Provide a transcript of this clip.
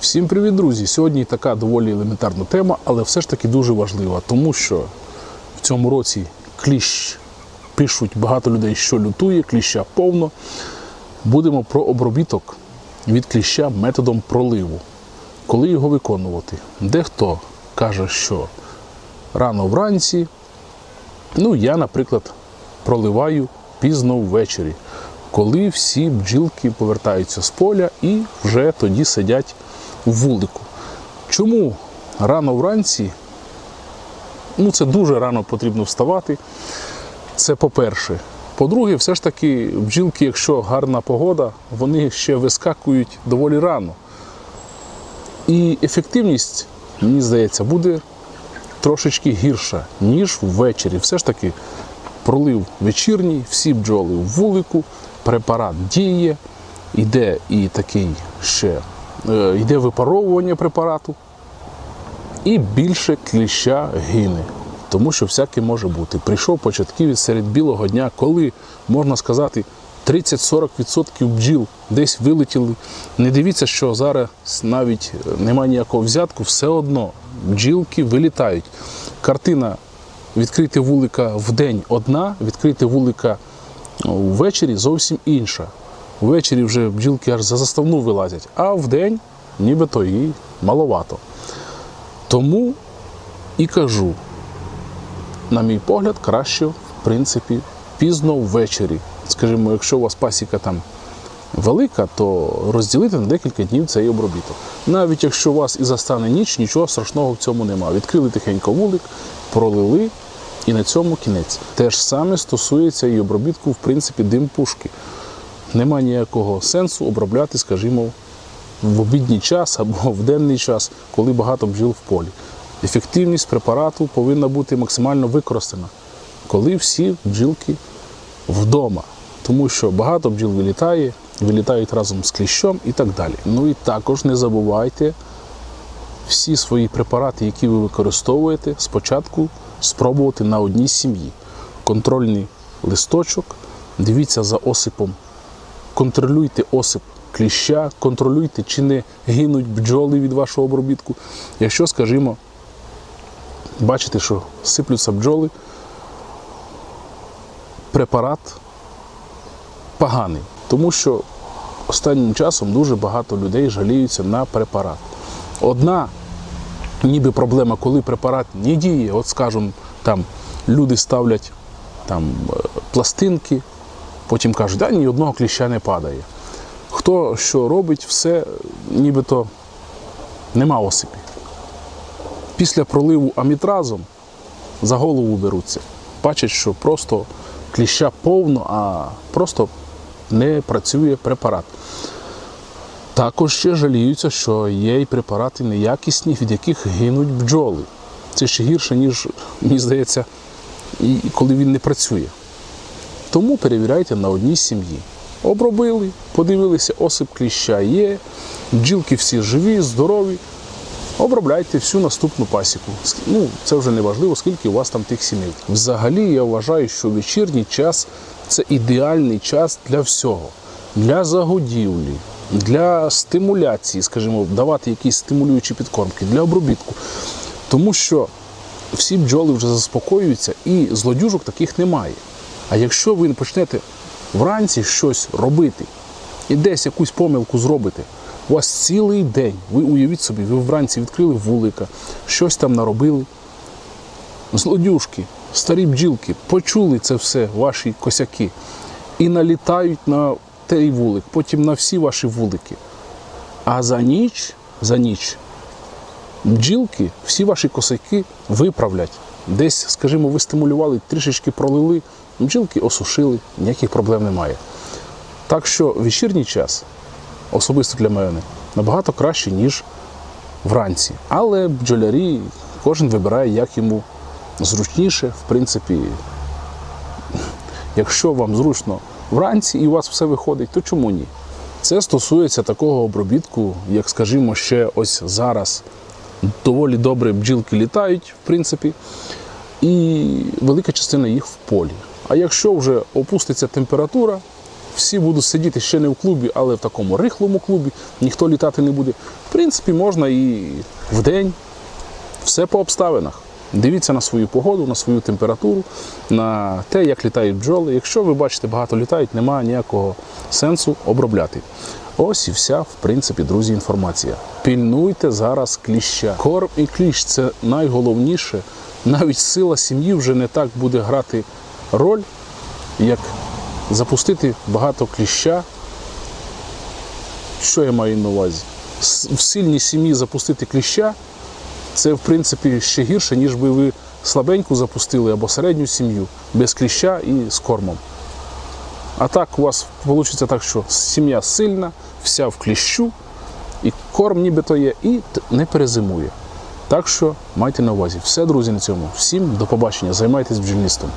Всім привіт, друзі! Сьогодні така доволі елементарна тема, але все ж таки дуже важлива, тому що в цьому році кліщ пишуть багато людей, що лютує, кліща повно. Будемо про обробіток від кліща методом проливу. Коли його виконувати? Дехто каже, що рано вранці. Ну, я, наприклад, проливаю пізно ввечері, коли всі бджілки повертаються з поля і вже тоді сидять у вулику. Чому рано вранці? Ну, це дуже рано потрібно вставати. Це по-перше. По-друге, все ж таки, бджілки, якщо гарна погода, вони ще вискакують доволі рано. І ефективність, мені здається, буде трошечки гірша, ніж ввечері. Все ж таки, пролив вечірній, всі бджоли в вулику, препарат діє, йде і такий ще йде випаровування препарату, і більше кліща гине. Тому що всяке може бути. Прийшов початківець серед білого дня, коли, можна сказати, 30-40% бджіл десь вилетіли. Не дивіться, що зараз навіть немає ніякого взятку, все одно бджілки вилітають. Картина відкрити вулика в день одна, відкрити вулика ввечері зовсім інша. Ввечері вже бджілки аж за заставну вилазять, а в день нібито і маловато. Тому і кажу, на мій погляд, краще, в принципі, пізно ввечері. Скажімо, якщо у вас пасіка там велика, то розділити на декілька днів цей обробіток. Навіть якщо у вас і застане ніч, нічого страшного в цьому немає. Відкрили тихенько вулик, пролили і на цьому кінець. Те ж саме стосується і обробітку, в принципі, дим пушки. Нема ніякого сенсу обробляти, скажімо, в обідній час або в денний час, коли багато бджіл в полі. Ефективність препарату повинна бути максимально використана, коли всі бджілки вдома. Тому що багато бджіл вилітає, вилітають разом з кліщом і так далі. Ну і також не забувайте всі свої препарати, які ви використовуєте, спочатку спробувати на одній сім'ї. Контрольний листочок, дивіться за осипом, контролюйте осип кліща, контролюйте, чи не гинуть бджоли від вашого обробітку. Якщо, скажімо, бачите, що сиплються бджоли, препарат поганий, тому що останнім часом дуже багато людей жаліються на препарат. Одна ніби проблема, коли препарат не діє, от скажімо, там люди ставлять там е, пластинки, потім кажуть, да, ні одного кліща не падає. Хто що робить, все нібито нема осипі. Після проливу амітразом за голову беруться. Бачать, що просто кліща повно, а просто не працює препарат. Також ще жаліються, що є й препарати неякісні, від яких гинуть бджоли. Це ще гірше, ніж, мені здається, і коли він не працює. Тому перевіряйте на одній сім'ї. Обробили, подивилися, осип кліща є, бджілки всі живі, здорові. Обробляйте всю наступну пасіку. Ну, це вже не важливо, скільки у вас там тих сімей. Взагалі, я вважаю, що вечірній час це ідеальний час для всього. Для загодівлі, для стимуляції, скажімо, давати якісь стимулюючі підкормки, для обробітку. Тому що всі бджоли вже заспокоюються і злодюжок таких немає. А якщо ви почнете вранці щось робити і десь якусь помилку зробите, у вас цілий день, ви уявіть собі, ви вранці відкрили вулика, щось там наробили. Злодюжки, старі бджілки почули це все, ваші косяки, і налітають на той вулик, потім на всі ваші вулики. А за ніч, за ніч бджілки всі ваші косяки виправлять. Десь, скажімо, ви стимулювали, трішечки пролили, бджілки осушили, ніяких проблем немає. Так що вечірній час, особисто для мене, набагато краще, ніж вранці. Але бджолярі, кожен вибирає, як йому зручніше. В принципі, якщо вам зручно вранці і у вас все виходить, то чому ні? Це стосується такого обробітку, як, скажімо, ще ось зараз доволі добре бджілки літають, в принципі, і велика частина їх в полі. А якщо вже опуститься температура, всі будуть сидіти ще не в клубі, але в такому рихлому клубі, ніхто літати не буде. В принципі, можна і в день, все по обставинах. Дивіться на свою погоду, на свою температуру, на те, як літають бджоли. Якщо ви бачите, багато літають, немає ніякого сенсу обробляти. Ось і вся, в принципі, друзі, інформація. Пільнуйте зараз кліща. Корм і кліщ це найголовніше. Навіть сила сім'ї вже не так буде грати роль, як запустити багато кліща. Що я маю на увазі? В сильній сім'ї запустити кліща це в принципі ще гірше, ніж би ви слабеньку запустили або середню сім'ю без кліща і з кормом. А так у вас вийде так, що сім'я сильна, вся в кліщу, і корм нібито є, і не перезимує. Так що майте на увазі. Все, друзі, на цьому. Всім до побачення. Займайтесь бджільництвом.